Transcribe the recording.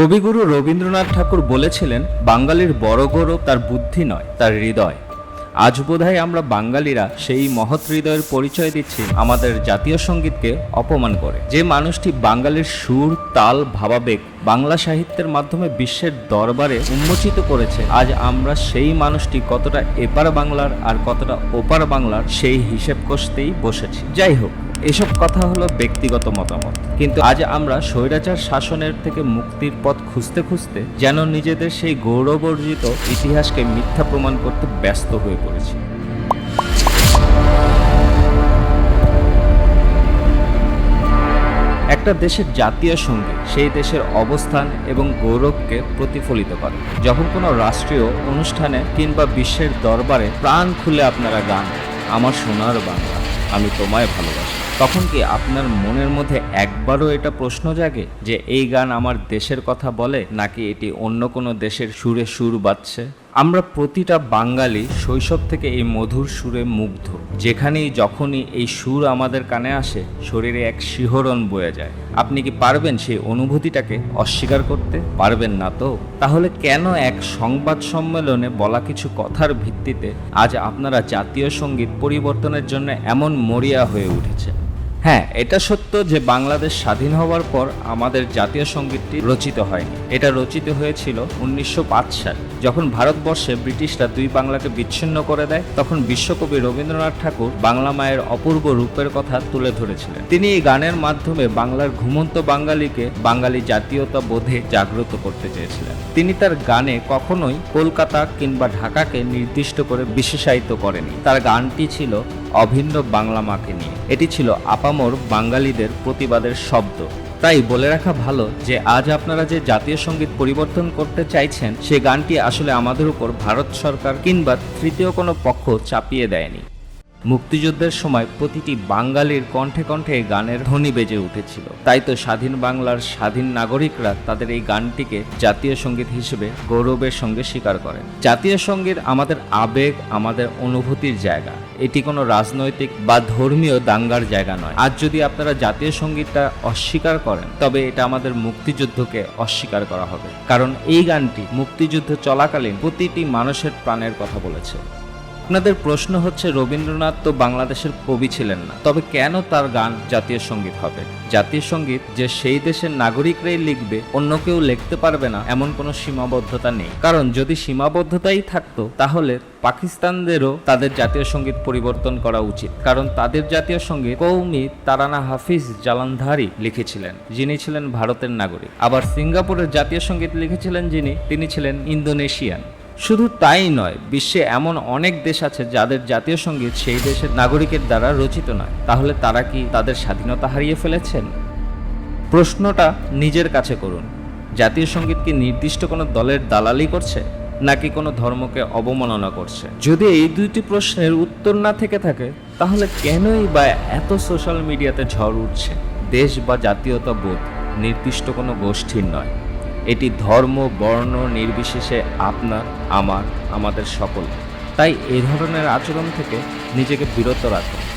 কবিগুরু রবীন্দ্রনাথ ঠাকুর বলেছিলেন, বাঙালির বড় গৌরব তার বুদ্ধি নয়, তার হৃদয়। আজ বোধহয় আমরা বাঙালিরা সেই মহৎ হৃদয়ের পরিচয় দিচ্ছি আমাদের জাতীয় সঙ্গীতকে অপমান করে। যে মানুষটি বাঙালির সুর, তাল, ভাবাবেগ বাংলা সাহিত্যের মাধ্যমে বিশ্বের দরবারে উন্মোচিত করেছে। আজ আমরা সেই মানুষটি কতটা এপার বাংলার আর কতটা ওপার বাংলার সেই হিসেব কষতেই বসেছি। যাই হোক, এসব কথা হলো ব্যক্তিগত মতামত। কিন্তু আজ আমরা স্বৈরাচার শাসনের থেকে মুক্তির পথ খুঁজতে খুঁজতে যেন নিজেদের সেই গৌরবর্জিত ইতিহাসকে মিথ্যা প্রমাণ করতে ব্যস্ত হয়ে পড়েছি। একটা দেশের জাতীয় সংগীত সেই দেশের অবস্থান এবং গৌরবকে প্রতিফলিত করে। যখন কোনো রাষ্ট্রীয় অনুষ্ঠানে কিংবা বিশ্বের দরবারে প্রাণ খুলে আপনারা গান, আমার সোনার বাংলা, আমি তোমায় ভালোবাসি তখন কি আপনার মনের মধ্যে একবারও এটা প্রশ্ন জাগে যে এই গান আমার দেশের কথা বলে নাকি এটি অন্য কোনো দেশের সুরে সুর বাজছে? আমরা প্রতিটা বাঙালি শৈশব থেকে এই মধুর সুরে মুগ্ধ। যেখানেই যখনই এই সুর আমাদের কানে আসে, শরীরে এক শিহরণ বয়ে যায়। আপনি কি পারবেন সেই অনুভূতিটাকে অস্বীকার করতে? পারবেন না তো? তাহলে কেন এক সংবাদ সম্মেলনে বলা কিছু কথার ভিত্তিতে আজ আপনারা জাতীয় সংগীত পরিবর্তনের জন্য এমন মরিয়া হয়ে উঠেছে হ্যাঁ এটা সত্য যে বাংলাদেশ স্বাধীন হওয়ার পর আমাদের জাতীয় সঙ্গীতটি রচিত হয়নি। এটা রচিত হয়েছিল উনিশশো সাল। যখন ভারতবর্ষে ব্রিটিশরা দুই বাংলাকে বিচ্ছিন্ন করে দেয়, তখন বিশ্বকবি রবীন্দ্রনাথ ঠাকুর বাংলা মায়ের অপূর্ব রূপের কথা তুলে ধরেছিলেন। তিনি এই গানের মাধ্যমে বাংলার ঘুমন্ত বাঙালিকে বাঙালি জাতীয়তা বোধে জাগ্রত করতে চেয়েছিলেন। তিনি তার গানে কখনোই কলকাতা কিংবা ঢাকাকে নির্দিষ্ট করে বিশেষায়িত করেনি তার গানটি ছিল অভিন্ন বাংলা মাকে নিয়ে। এটি ছিল আপামর বাঙালিদের প্রতিবাদের শব্দ। তাই বলে রাখা ভালো যে, আজ আপনারা যে জাতীয় সংগীত পরিবর্তন করতে চাইছেন, সে গানটি আসলে আমাদের উপর ভারত সরকার কিংবা তৃতীয় কোনো পক্ষ চাপিয়ে দেয়নি। মুক্তিযুদ্ধের সময় প্রতিটি বাঙালির কণ্ঠে কণ্ঠে এই গানের ধ্বনি বেজে উঠেছিল। তাই তো স্বাধীন বাংলার স্বাধীন নাগরিকরা তাদের এই গানটিকে জাতীয় সংগীত হিসেবে গৌরবের সঙ্গে স্বীকার করেন। জাতীয় সংগীত আমাদের আবেগ, আমাদের অনুভূতির জায়গা। এটি কোনো রাজনৈতিক বা ধর্মীয় দাঙ্গার জায়গা নয়। আজ যদি আপনারা জাতীয় সঙ্গীতটা অস্বীকার করেন, তবে এটা আমাদের মুক্তিযুদ্ধকে অস্বীকার করা হবে। কারণ এই গানটি মুক্তিযুদ্ধ চলাকালীন প্রতিটি মানুষের প্রাণের কথা বলেছে। আপনাদের প্রশ্ন হচ্ছে, রবীন্দ্রনাথ তো বাংলাদেশের কবি ছিলেন না। তবে কেন তার গান জাতীয় সংগীত হবে? জাতীয় সংগীত যে সেই দেশের নাগরিকরাই লিখবে, অন্য কেউ লিখতে পারবে না, এমন কোনো সীমাবদ্ধতা নেই। কারণ যদি সীমাবদ্ধতাই থাকতো, তাহলে পাকিস্তানদেরও তাদের জাতীয় সংগীত পরিবর্তন করা উচিত। কারণ তাদের জাতীয় সংগীত কৌমি তারানা হাফিজ জালানধারি লিখেছিলেন, যিনি ছিলেন ভারতের নাগরিক। আবার সিঙ্গাপুরের জাতীয় সংগীত লিখেছিলেন যিনি, তিনি ছিলেন ইন্দোনেশিয়ান। শুধু তাই নয়, বিশ্বে এমন অনেক দেশ আছে যাদের জাতীয় সংগীত সেই দেশের নাগরিকের দ্বারা রচিত নয়। তাহলে তারা কি তাদের স্বাধীনতা হারিয়ে ফেলেছেন? প্রশ্নটা নিজের কাছে করুন। জাতীয় সংগীত কি নির্দিষ্ট কোনো দলের দালালি করছে, নাকি কোনো ধর্মকে অবমাননা করছে? যদি এই দুইটি প্রশ্নের উত্তর না থেকে থাকে, তাহলে কেনই বা এত সোশ্যাল মিডিয়াতে ঝড় উঠছে? দেশ বা জাতীয়তা বোধ নির্দিষ্ট কোনো গোষ্ঠীর নয়। এটি ধর্ম, বর্ণ, নির্বিশেষে আপনার, আমার, আমাদের সকল। তাই এ ধরনের আচরণ থেকে নিজেকে বিরত রাখুন।